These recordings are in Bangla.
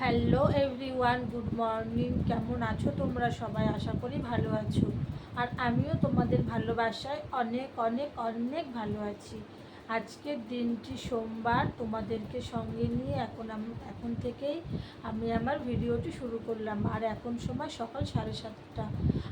হ্যালো এভরিওয়ান গুড মর্নিং কেমন আছো তোমরা সবাই? আশা করি ভালো আছো। আর আমিও তোমাদের ভালোবাসায় অনেক অনেক অনেক ভালো আছি। আজকের দিনটি সোমবার তোমাদেরকে সঙ্গে নিয়ে এখন আম- এখন থেকেই আমি আমার ভিডিওটি শুরু করলাম। আর এখন সময় সকাল সাড়ে সাতটা।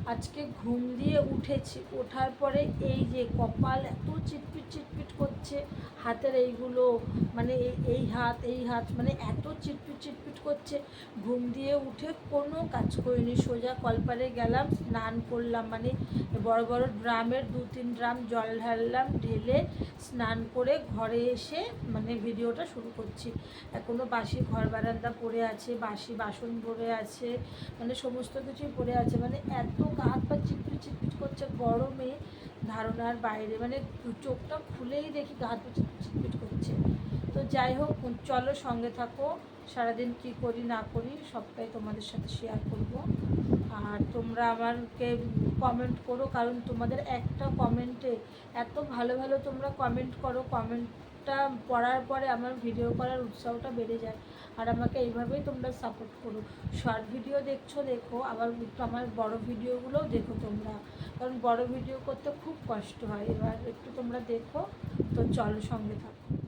আজকে ঘুম দিয়ে উঠেছি। ওঠার পরে এই যে কপাল এত চিটপিট চিটপিট করছে, হাতের এইগুলো মানে এই- এই হাত এই হাত মানে এত চিটপিট চিটপিট করছে, ঘুম দিয়ে উঠে কোনো কাজ করিনি। সোজা কলপারে গেলাম, স্নান করলাম মানে বড় বড় ড্রামের দু তিন ড্রাম জল ঢাললাম, ঢেলে স্নান করে ঘরে এসে মানে ভিডিওটা শুরু করছি। এখনও বাসি ঘর বারান্দা পড়ে আছে, বাসি বাসন পড়ে আছে মানে সমস্ত কিছুই পড়ে আছে। মানে এত গা হাত পা চিটপিট চিটপিট করছে গরমে, ধারণার বাইরে। মানে চোখটা খুলেই দেখি গা হাত পা চিটপিট চিটপিট করছে। তো যাই হোক, চলো সঙ্গে থাকো। সারাদিন কি করি না করি সবটাই তোমাদের সাথে শেয়ার করব। আর তোমরা আমাকে কমেন্ট করো, কারণ তোমাদের একটা কমেন্টে এত ভালো ভালো তোমরা কমেন্ট করো কমেন্টটা পড়ার পরে আমার ভিডিও করার উৎসাহটা বেড়ে যায়। আর আমাকে এইভাবেই তোমরা সাপোর্ট করো। শর্ট ভিডিও দেখছ, দেখো। আবার আমার বড় ভিডিওগুলোও দেখো তোমরা। কারণ বড় ভিডিও করতে খুব কষ্ট হয়। এবার একটু তোমরা দেখো। তো চলো সঙ্গে থাকো।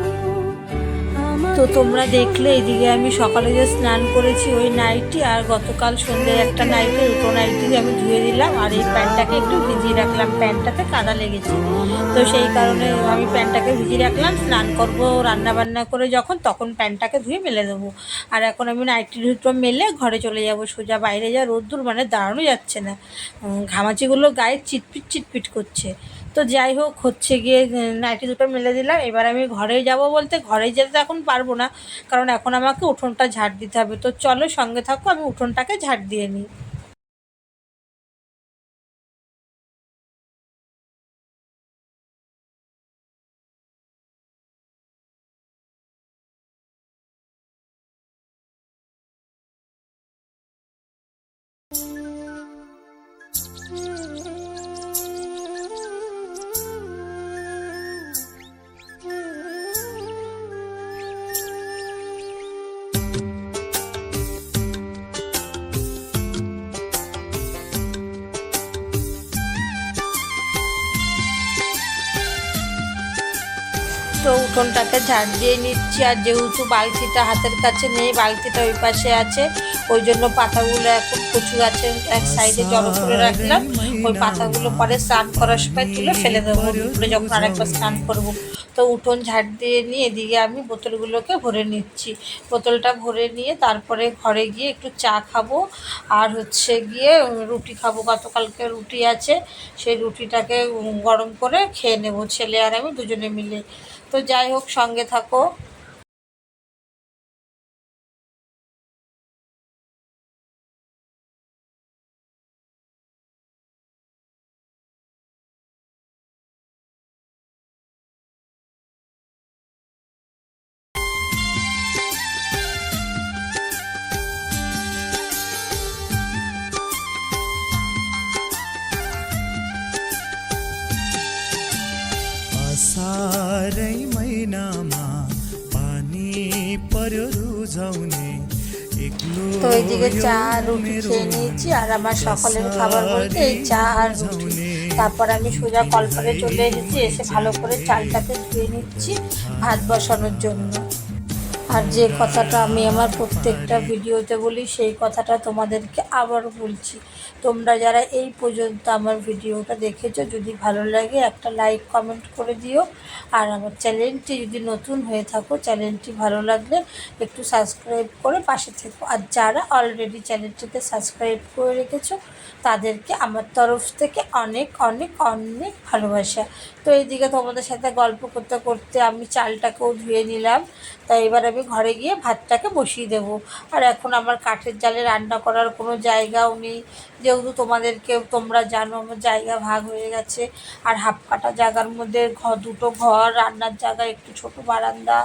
তো তোমরা দেখলে এদিকে আমি সকালে যে স্নান করেছি ওই নাইটি আর গতকাল সন্ধ্যে একটা নাইটি, দুটো নাইটি আমি ধুয়ে দিলাম আর এই প্যান্টটাকে একটু ভিজিয়ে রাখলাম। প্যান্টটাতে কাদা লেগেছে। তো সেই কারণে আমি প্যান্টটাকে ভিজিয়ে রাখলাম, স্নান করব রান্না বান্না করে যখন তখন প্যান্টটাকে ধুয়ে মেলে দেবো। আর এখন আমি নাইটি দুটো মেলে ঘরে চলে যাব সোজা বাইরে যা রোদ্দুর মানে দাঁড়ানো যাচ্ছে না। ঘামাচিগুলো গায়ে চিটপিট চিটপিট করছে। তো যাই হোক, হচ্ছে গিয়ে নাইটি দুটো মেলে দিলাম। এবার আমি ঘরে যাব বলতে ঘরে যেতে এখন পারব না। কারণ এখন আমাকে উঠোনটা ঝাড় দিতে হবে। তো চলো সঙ্গে থাকো, আমি উঠোনটাকে ঝাড় দিয়ে নিই। তো উঠোনটাকে ঝাড় দিয়ে নিচ্ছি আর যেহেতু বালতিটা হাতের কাছে নেই, বালতিটা ওই পাশে আছে। ওই জন্য পাতাগুলো এখন কচু গাছের এক সাইডে জড়ো করে রাখলাম। ওই পাতাগুলো পরে স্নান করার সময় তুলে ফেলে দেবো। দুপুরে যখন আরেকবার স্নান করব। তো উঠোন ঝাড় দিয়ে নিয়ে এদিকে আমি বোতলগুলোকে ভরে নিচ্ছি। বোতলটা ভরে নিয়ে তারপরে ঘরে গিয়ে একটু চা খাব। আর হচ্ছে গিয়ে রুটি খাব। গতকালকে রুটি আছে। সেই রুটিটাকে গরম করে খেয়ে নেব। ছেলে আর আমি দুজনে মিলে। তো যাই হোক সঙ্গে থাকো। असारै महिनामा पानी पर्यो रुझाउने एक्लो তো এইদিকে চা আর यो রুটি मेरो খেয়ে নিয়েছি আর আমার সকালের খাবার বলতে এই চা আর রুটি তারপর আমি সোজা কলপারে চলে এসেছি এসে ভালো করে চালটাকে ধুয়ে নিচ্ছি ভাত বসানোর জন্য আর যে কথাটা আমি আমার প্রত্যেকটা ভিডিওতে বলি, সেই কথাটা তোমাদেরকে আবার বলছি। তোমরা যারা এই পর্যন্ত আমার ভিডিওটা দেখেছ, যদি ভালো লাগে একটা লাইক, কমেন্ট করে দিও। আর আমার চ্যানেলটি যদি নতুন হয়ে থাকো, চ্যানেলটি ভালো লাগলে একটু সাবস্ক্রাইব করে পাশে থেকো। আর যারা অলরেডি চ্যানেলটিতে সাবস্ক্রাইব করে রেখেছো, তাদেরকে আমার তরফ থেকে অনেক অনেক অনেক ভালোবাসা। তো এইদিকে তোমাদের সাথে গল্প করতে করতে আমি চালটাকেও ধুয়ে নিলাম। তাই এবার আমি ঘরে গিয়ে ভাতটাকে বসিয়ে দেবো। আর এখন আমার কাঠের জালে রান্না করার কোনো জায়গাও নেই। যেহেতু তোমাদেরকে তোমরা জানো, আমার জায়গা ভাগ হয়ে গেছে। আর হাফ কাটা জায়গার মধ্যে ঘর দুটো ঘর, রান্নার জায়গা, একটু ছোট বারান্দা।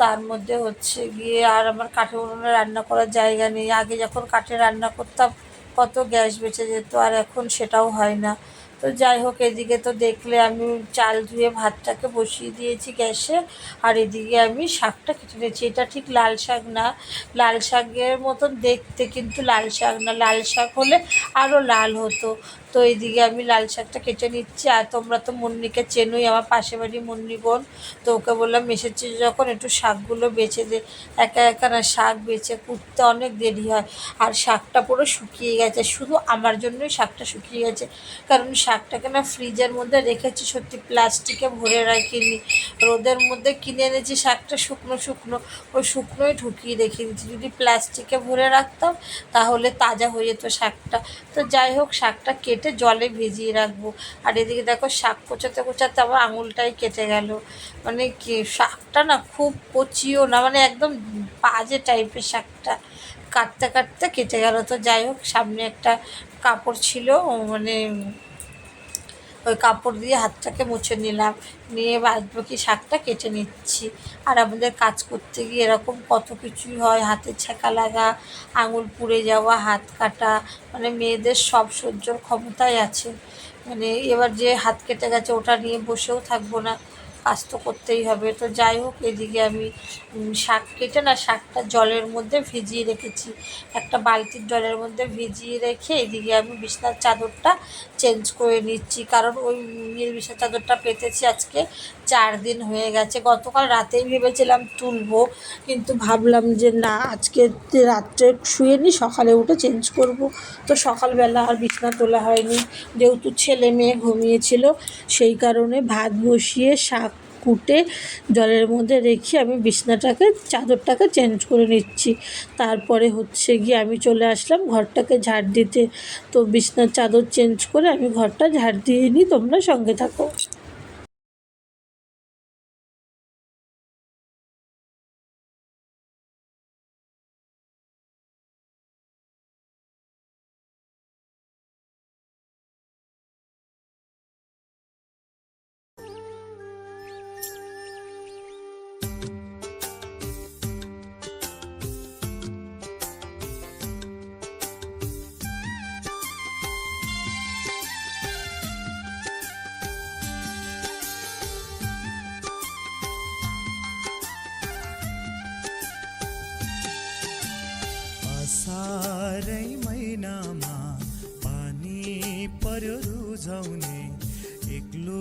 তার মধ্যে হচ্ছে গিয়ে আর আমার কাঠের উনুনে রান্না করার জায়গা নেই। আগে যখন কাঠে রান্না করতাম, কত গ্যাস বেঁচে যেত, আর এখন সেটাও হয় না। তো যাই হোক, এদিকে তো দেখলে আমি চাল ধুয়ে ভাতটাকে বসিয়ে দিয়েছি গ্যাসে, আর এদিকে আমি শাকটা কেটে নিয়েছি। এটা ঠিক লাল শাক না, লাল শাকের মতন দেখতে কিন্তু লাল শাক না। লাল শাক হলে আরও লাল হতো। তো এইদিকে আমি লাল শাকটা কেটে নিচ্ছি। আর তোমরা তো মুন্নিকে চেনোই, আমার পাশে বাড়ি মুন্নি বোন। তো ওকে বললাম এসেছি যখন, একটু শাকগুলো বেছে দে। একা একা না, শাক বেছে কুটতে অনেক দেরি হয়। আর শাকটা পুরো শুকিয়ে গেছে। শুধু আমার জন্যই শাকটা শুকিয়ে গেছে। কারণ শাকটাকে না ফ্রিজের মধ্যে রেখেছি, সত্যি প্লাস্টিকে ভরে রাখিনি। রোদের মধ্যে কিনে এনেছি শাকটা শুকনো শুকনো, ওই শুকনোই ঢুকিয়ে রেখে দিচ্ছি যদি প্লাস্টিকে ভরে রাখতাম, তাহলে তাজা হয়ে যেত শাকটা। তো যাই হোক, শাকটা কেটে জলে ভিজিয়ে রাখব। আর এদিকে দেখো, শাক কোচাতে কোচাতে আমার আঙুলটাই কেটে গেল। মানে কি, শাকটা না খুব কচিও না মানে একদম বাজে টাইপের শাকটা। কাটতে কাটতে কেটে গেল। তো যাই হোক, সামনে একটা কাপড় ছিল মানে ওই কাপড় দিয়ে হাতটাকে মুছে নিলাম। নিয়ে বাদ বাকি শাকটা কেটে নিচ্ছি। আর আমাদের কাজ করতে গিয়ে এরকম কত কিছুই হয়। হাতে ছ্যাঁকা লাগা, আঙুল পুড়ে যাওয়া, হাত কাটা মানে মেয়েদের সব সহ্যর ক্ষমতাই আছে। মানে এবার যে হাত কেটে গেছে, ওটা নিয়ে বসেও থাকব না। কাজ তো করতেই হবে। তো যাই হোক, এদিকে আমি শাক কেটে না, শাকটা জলের মধ্যে ভিজিয়ে রেখেছি। একটা বালতির জলের মধ্যে ভিজিয়ে রেখে এদিকে আমি বিছনার চাদরটা চেঞ্জ করে নিচ্ছি। কারণ ওই নীল চাদরটা পেতেছি আজকে। চার দিন হয়ে গেছে। গতকাল রাতেই ভেবেছিলাম তুলবো। কিন্তু ভাবলাম যে না, আজকে রাত্রে শুয়ে নি, সকালে উঠে চেঞ্জ করব। তো সকালবেলা আর বিছনা তোলা হয়নি। যেহেতু ছেলে মেয়ে ঘুমিয়েছিল, সেই কারণে ভাত বসিয়ে শাক কুটে জলের মধ্যে রেখে আমি বিছনাটাকে, চাদরটাকে চেঞ্জ করে নিচ্ছি। তারপরে হচ্ছে গিয়ে আমি চলে আসলাম ঘরটাকে ঝাড় দিতে। তো বিছনার চাদর চেঞ্জ করে আমি ঘরটা ঝাড় দিয়ে নিই, তোমরা সঙ্গে থাকো। पर्यो रुझाउने एक्लो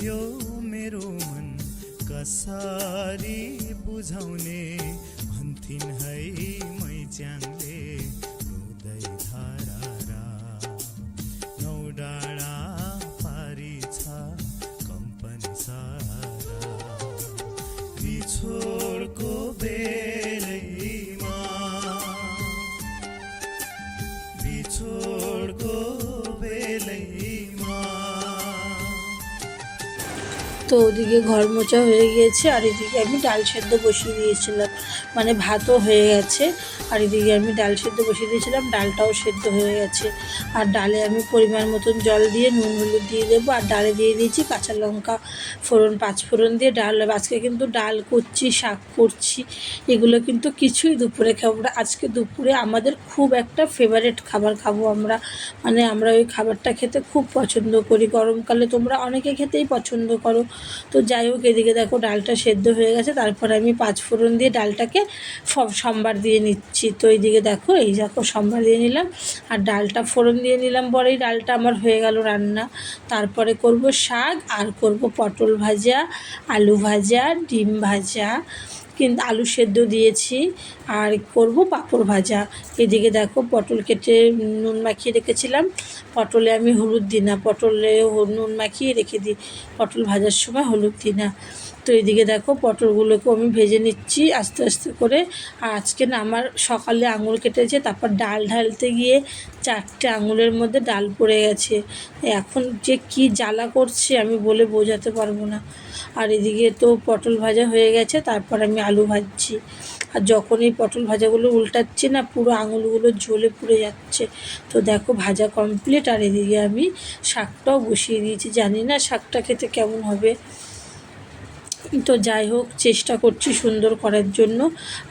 यो मेरो मन कसरी बुझाउने? भन्थिन् है मैच्याङले रुदै তো ওদিকে ঘর মোচা হয়ে গিয়েছে আর এদিকে আমি ডাল সেদ্ধ বসিয়ে দিয়েছিলাম। মানে ভাতও হয়ে গেছে। আর এদিকে আমি ডাল সেদ্ধ বসিয়ে দিয়েছিলাম, ডালটাও সেদ্ধ হয়ে গেছে। আর ডালে আমি পরিমাণ মতন জল দিয়ে নুন হলুদ দিয়ে দেবো। আর ডালে দিয়ে দিয়েছি কাঁচা লঙ্কা ফোড়ন, পাঁচ ফোড়ন দিয়ে ডাল। আজকে কিন্তু ডাল করছি, শাক করছি, এগুলো কিন্তু কিছুই দুপুরে খাব আজকে দুপুরে আমাদের খুব একটা ফেভারেট খাবার খাব আমরা। মানে আমরা ওই খাবারটা খেতে খুব পছন্দ করি। গরমকালে তোমরা অনেকে খেতেই পছন্দ করো। তো যাই হোক, এদিকে দেখো ডালটা সেদ্ধ হয়ে গেছে। তারপরে আমি পাঁচ ফোড়ন দিয়ে ডালটাকে সব সম্বার দিয়ে নিচ্ছি। তো এইদিকে দেখো, এই দেখো সম্বার দিয়ে নিলাম। আর ডালটা ফোড়ন দিয়ে নিলাম পরেই ডালটা আমার হয়ে গেল রান্না। তারপরে করব শাক আর করব পটল ভাজা, আলু ভাজা, ডিম ভাজা। কিন্তু আলু সেদ্ধ দিয়েছি আর করব পাঁপড় ভাজা। এদিকে দেখো পটল কেটে নুন মাখিয়ে রেখেছিলাম। পটলে আমি হলুদ দিই না, পটলে নুন মাখিয়ে রেখে দিই। পটল ভাজার সময় হলুদ দিই না। তো এদিকে দেখো পটলগুলোকে আমি ভেজে নিচ্ছি আস্তে আস্তে করে। আর আজকে না আমার সকালে আঙুল কেটেছে, তারপর ডাল ঢালতে গিয়ে চারটে আঙুলের মধ্যে ডাল পড়ে গেছে। এখন যে কি জ্বালা করছে আমি বলে বোঝাতে পারব না। আর এদিকে তো পটল ভাজা হয়ে গেছে, তারপর আমি আলু ভাজছি। আর যখন এই পটল ভাজাগুলো উল্টাচ্ছি না, পুরো আঙুলগুলো ঝোলে পুড়ে যাচ্ছে। তো দেখো ভাজা কমপ্লিট আর এদিকে আমি শাকটাও বসিয়ে দিয়েছি। জানি না শাকটা খেতে কেমন হবে। তো যাই হোক, চেষ্টা করছি সুন্দর করার জন্য।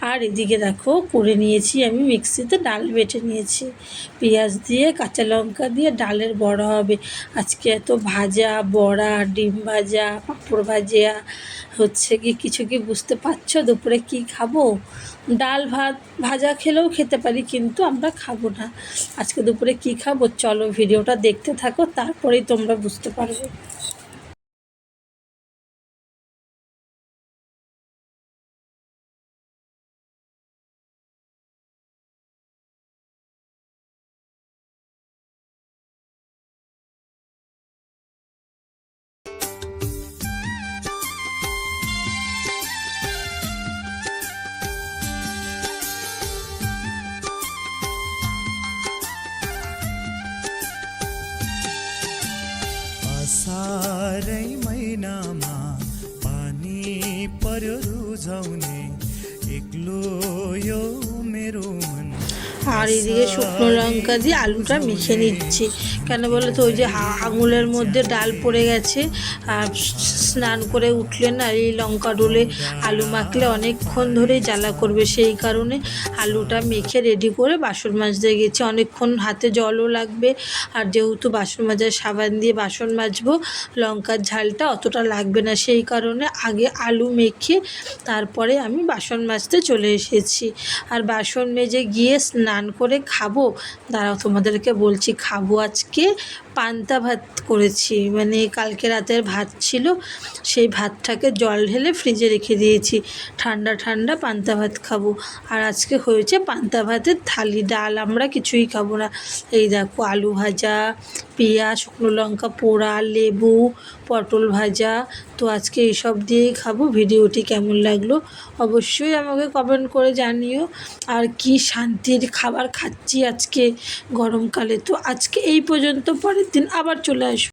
আর এদিকে দেখো, করে নিয়েছি আমি মিক্সিতে ডাল বেটে নিয়েছি। পেঁয়াজ দিয়ে, কাঁচা লঙ্কা দিয়ে ডালের বড়া হবে। আজকে এত ভাজা, বড়া, ডিম ভাজা, পাঁপড় ভাজা, হচ্ছে কি কিছু কি বুঝতে পারছ? দুপুরে কি খাব? ডাল ভাত, ভাজা খেলেও খেতে পারি, কিন্তু আমরা খাব না। আজকে দুপুরে কি খাব? চলো ভিডিওটা দেখতে থাকো, তারপরেই তোমরা বুঝতে পারবে। पर्यो रुझाउने एक्लो यो मेरो मन। আর এদিকে শুকনো লঙ্কা দিয়ে আলুটা মেখে নিচ্ছি। কেন বলো তো ওই যে আঙুলের মধ্যে ডাল পড়ে গেছে, আর স্নান করে উঠলে না এই লঙ্কা ডোলে আলু মাখলে অনেকক্ষণ ধরেই জ্বালা করবে। সেই কারণে আলুটা মেখে রেডি করে বাসন মাজতে গেছি। অনেকক্ষণ হাতে জলও লাগবে, আর যেহেতু বাসন মাজার সাবান দিয়ে বাসন মাজবো, লঙ্কার ঝালটা অতটা লাগবে না। সেই কারণে আগে আলু মেখে তারপরে আমি বাসন মাজতে চলে এসেছি। আর বাসন মেজে গিয়ে স্নান করে খাব। দাঁড়াও তোমাদেরকে বলছি খাব আজকে। পান্তা ভাত করেছি। মানে কালকে রাতের ভাত ছিল, সেই ভাতটাকে জল ঢেলে ফ্রিজে রেখে দিয়েছি। ঠান্ডা ঠান্ডা পান্তা ভাত খাব। আর আজকে হয়েছে পান্তা ভাতের থালি। ডাল আমরা কিছুই খাব না। এই দেখো, আলু ভাজা, পেঁয়াজ, শুকনো লঙ্কা, পোড়া, লেবু, পটল ভাজা। তো আজকে এইসব দিয়েই খাব। ভিডিওটি কেমন লাগল অবশ্যই আমাকে কমেন্ট করে জানিও। আর কি শান্তির খাবার খাচ্ছি আজকে গরমকালে। তো আজকে এই পর্যন্ত, পরের দিন আবার চলে আসব।